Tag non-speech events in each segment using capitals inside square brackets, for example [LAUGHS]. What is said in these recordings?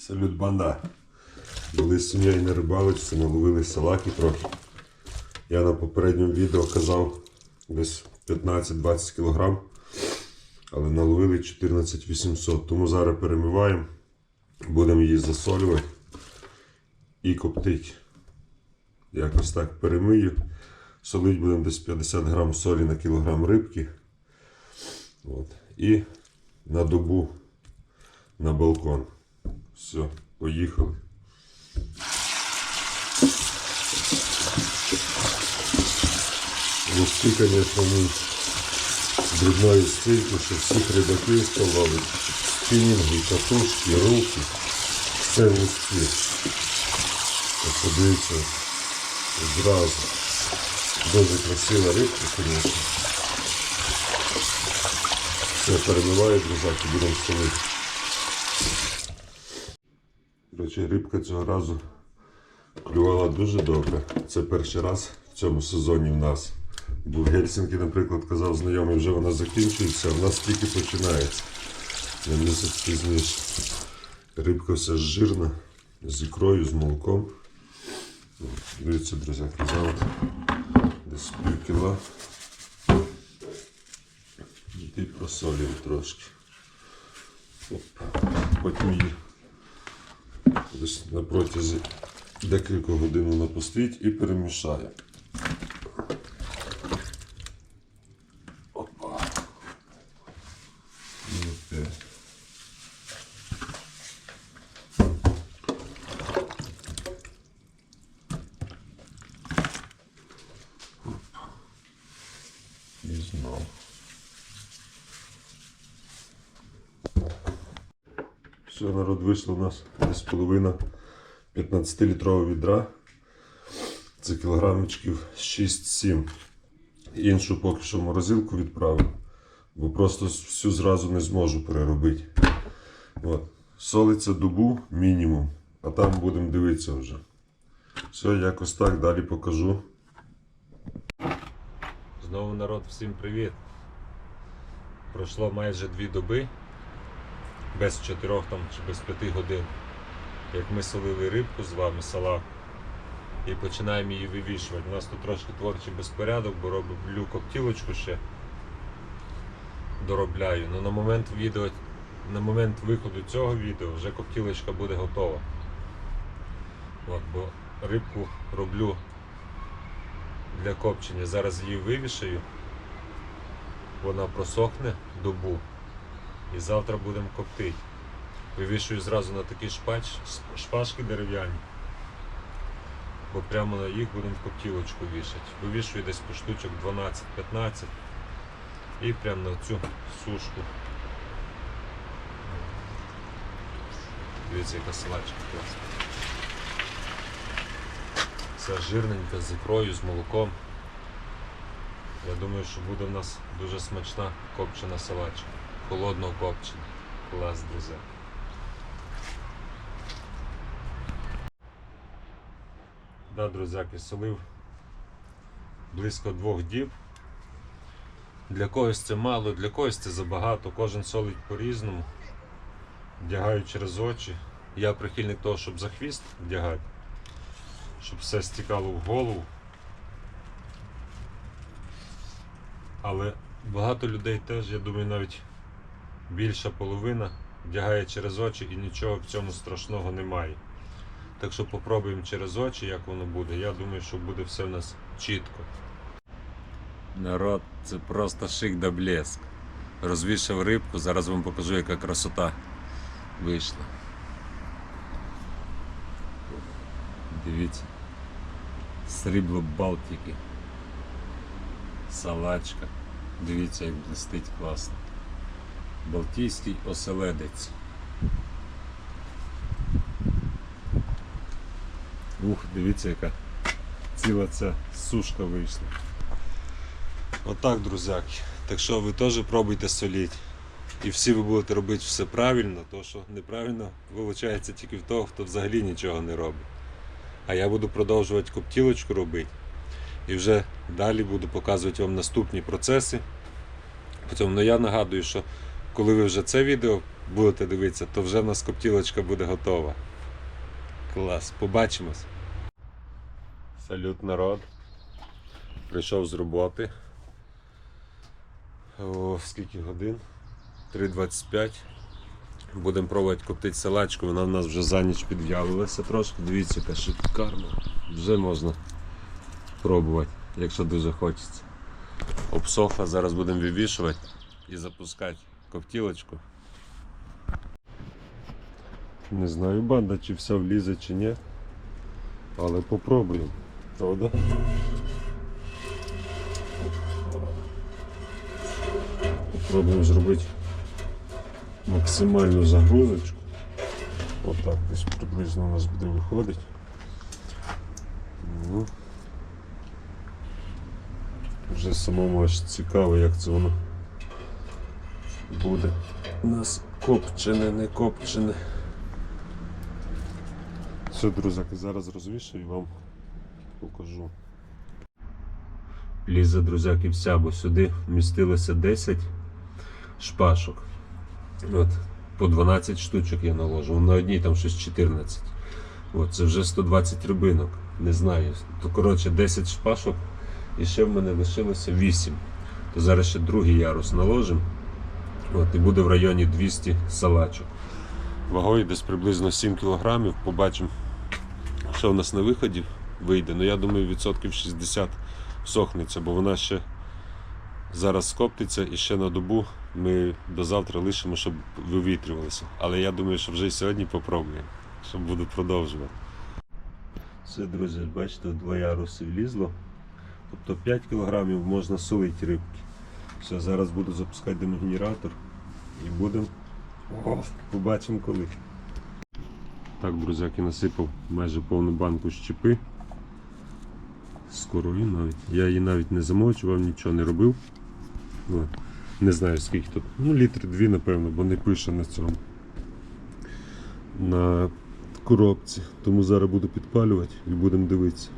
Салют банда. Були з сім'єю на рибалочці, наловили салаки трохи. Я на попередньому відео казав десь 15-20 кг, але наловили 14 800. Тому зараз перемиваємо, будемо її засолювати і коптити. Якось так перемию. Солить будемо десь 50 грам солі на кілограм рибки. От. І на добу на балкон. Все, поїхали. Луски, звісно, ми з брудної стільки, що всіх рибаків столовить. Спінінги, катушки, руки. Все луски. От Подивіться зразу. Дуже красива рибка, звісно. Все, перемиваю, друзяки, будемо солити. Речі, рибка цього разу клювала дуже добре. Це перший раз в цьому сезоні в нас. Бо в Гельсінкі, наприклад, казав знайомий, вже вона закінчується, а в нас тільки починається. На місяць пізніше. Рибка вся жирна, з ікрою, з молоком. Дивіться, друзі, казав, десь пів кіла. І просолюємо трошки. Оп. Потім її десь на протязі декілька годин вона постоїть і перемішає. Опа. І опять. Оп. І знову. Все, народ вийшло у нас десь половина 15-літрового відра. Це кілограмчиків 6-7. Іншу поки що в морозилку відправив, бо просто всю зразу не зможу переробити. От. Солиться добу мінімум, а там будемо дивитися вже. Все, якось так, далі покажу. Знову народ, всім привіт. Пройшло майже дві доби, без 4 там, чи без 5 годин, як ми солили рибку з вами, салак, і починаємо її вивішувати. У нас тут трошки творчий безпорядок, бо роблю коптілочку ще доробляю. Ну, на момент відео, на момент виходу цього відео вже коптілочка буде готова. От, бо рибку роблю для копчення. Зараз її вивішаю, вона просохне добу і завтра будемо коптити. Вивішую зразу на такі шпач, шпажки дерев'яні, бо прямо на їх будемо в коптілочку вішати. Вивішую десь по штучок 12-15 і прямо на цю сушку. Дивіться, яка салачка класна. Все жирненьке, з ікрою, з молоком. Я думаю, що буде в нас дуже смачна копчена салачка. Холодного копчена. Клас, друзі. Да, друзяки, солив близько двох діб. Для когось це мало, для когось це забагато. Кожен солить по-різному. Вдягаю через очі. Я прихильник того, щоб за хвіст вдягати щоб все стікало в голову. Але багато людей теж, я думаю, навіть більша половина вдягає через очі і нічого в цьому страшного немає. Так що попробуємо через очі, як воно буде. Я думаю, що буде все в нас чітко. Народ, це просто шик да блеск. Розвішав рибку, зараз вам покажу, яка красота вийшла. Дивіться. Срібло Балтики. Салачка. Дивіться, як блистить класно. Балтійський оселедець. Ух, дивіться, яка ціла ця сушка вийшла. Отак, друзяки. Так що ви теж пробуйте соліть. І всі ви будете робити все правильно, то що неправильно виходить тільки в того, хто взагалі нічого не робить. А я буду продовжувати коптілочку робити. І вже далі буду показувати вам наступні процеси. Потім, ну я нагадую, що коли ви вже це відео будете дивитися, то вже в нас коптілочка буде готова. Клас, побачимось. Салют народ. Прийшов з роботи. О, скільки годин? 3.25. Будемо пробувати коптити салачку, вона в нас вже за ніч підв'ялилася трошки. Дивіться, яка шикарна. Вже можна пробувати, якщо дуже хочеться. Обсохла, зараз будемо вивішувати і запускати коптілочку. Не знаю, банда, чи вся влізе, чи ні. Але попробуємо. Правда? Попробуємо зробити максимальну загрузочку. Отак десь приблизно у нас буде виходити. Ну, вже самому аж цікаво, як це воно буде. У нас копчене, не копчене. Все, друзяки, зараз розвішаю і вам покажу. Ліза, друзяки, вся, бо сюди вмістилося 10 шпашок. От, по 12 штучок я наложив. На одній там щось 14. От, це вже 120 рибинок. Не знаю. То коротше 10 шпашок і ще в мене лишилося 8. То зараз ще другий ярус наложимо. От, і буде в районі 200 салачок. Вагою десь приблизно 7 кг. Побачимо, що в нас на виході вийде. Ну я думаю, відсотків 60 сохнеться, бо вона ще зараз скоптиться і ще на добу ми до завтра лишимо, щоб вивітрювалося. Але я думаю, що вже і сьогодні попробуємо, щоб буду продовжувати. Все, друзі, бачите, два яруси влізло. Тобто 5 кг можна солити рибки. Все, зараз буду запускати димогенератор і будемо. Побачимо коли. Так, друзяки, насипав майже повну банку щепи. Скорої навіть. Я її навіть не замочував, нічого не робив. От. Не знаю скільки тут. Ну, літри дві, напевно, бо не пише на цьому. На коробці. Тому зараз буду підпалювати і будемо дивитися.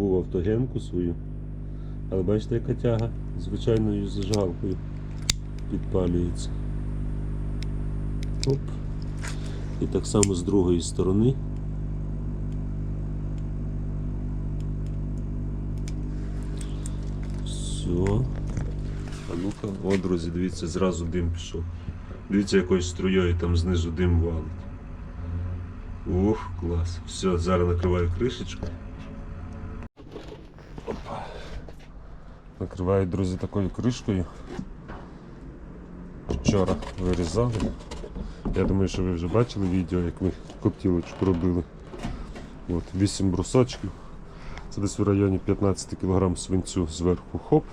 Забув автогенку свою. Але бачите, яка тяга звичайною зажигалкою підпалюється. Оп. І так само з другої сторони. Все. А ну-ка, о, друзі, дивіться, зразу дим пішов. Дивіться, якою струєю там знизу дим валить. Ух, клас. Все, зараз накриваю кришечку. Накриваю, друзі, такою кришкою. Вчора вирізали. Я думаю, що ви вже бачили відео, як ми коптілочку робили. От, 8 брусочків. Це десь в районі 15 кг свинцю зверху хоп.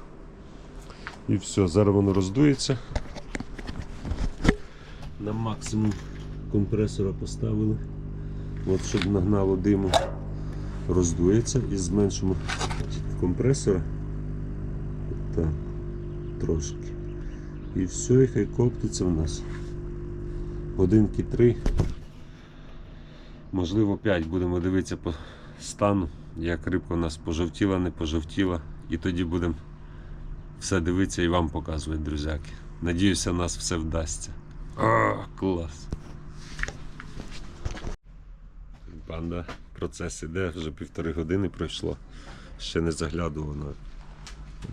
І все, зараз воно роздується. На максимум компресора поставили. От, щоб нагнало диму. Роздується і зменшимо компресора. Так, трошки. І все, і хай коптиться в нас. Годинки три, можливо 5 будемо дивитися по стану, як рибка у нас пожовтіла, не пожовтіла. І тоді будемо все дивитися і вам показувати, друзяки. Надіюся, у нас все вдасться. А, клас. Банда, процес іде, вже півтори години пройшло. Ще не заглядував на.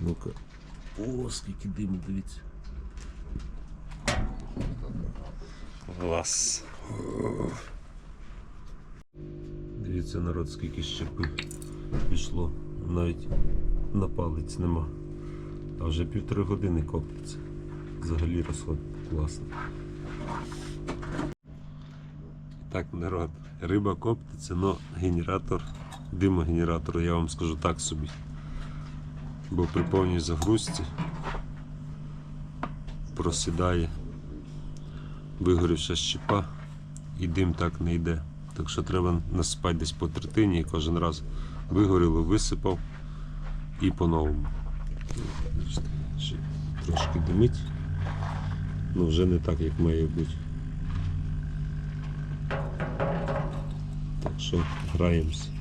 Ну-ка. О, скільки диму, дивіться. Клас. Дивіться, народ, скільки щепи пішло. Навіть на палець нема. А вже півтори години коптиться. Взагалі розход класно. Так, народ, риба коптиться, але генератор, димогенератор, я вам скажу так собі. Бо при повній загрузці просідає вигорівша щепа і дим так не йде. Так що треба насипати десь по третині і кожен раз вигоріло, висипав і по-новому. Ще Трошки димить, але вже не так, як має бути. Так що граємося.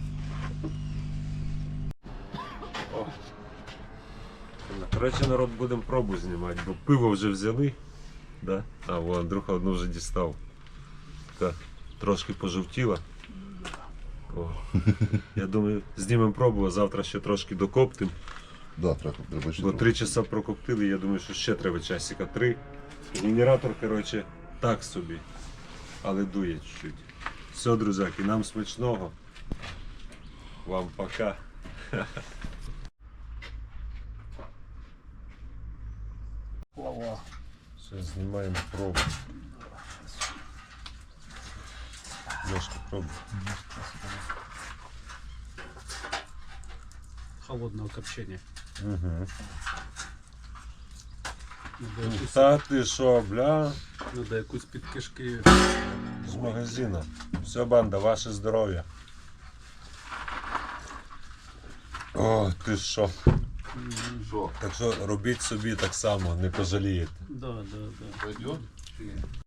Коротше, народ будемо пробу знімати, бо пиво вже взяли. Да? А, о, Андрюха одну вже дістав. Така трошки пожовтіла. О. [LAUGHS] Я думаю, знімемо пробу, а завтра ще трошки докоптим. Да, треба, треба ще Бо трохи. три часа прокоптили, я думаю, що ще треба часика три. Генератор, коротше, так собі. Але дує чуть-чуть. Все, друзяки, нам смачного. Вам пока. [LAUGHS] Все, знімаємо пробу. Лешка, пробу. холодного копчения. Угу. Надо якусь, Та ти що, бля? надо якусь під кишки. З магазина. Все, банда, ваше здоров'я. О, ти що? Що, Так що робіть собі так само, не пожалієте. Да, да, да. пойдет?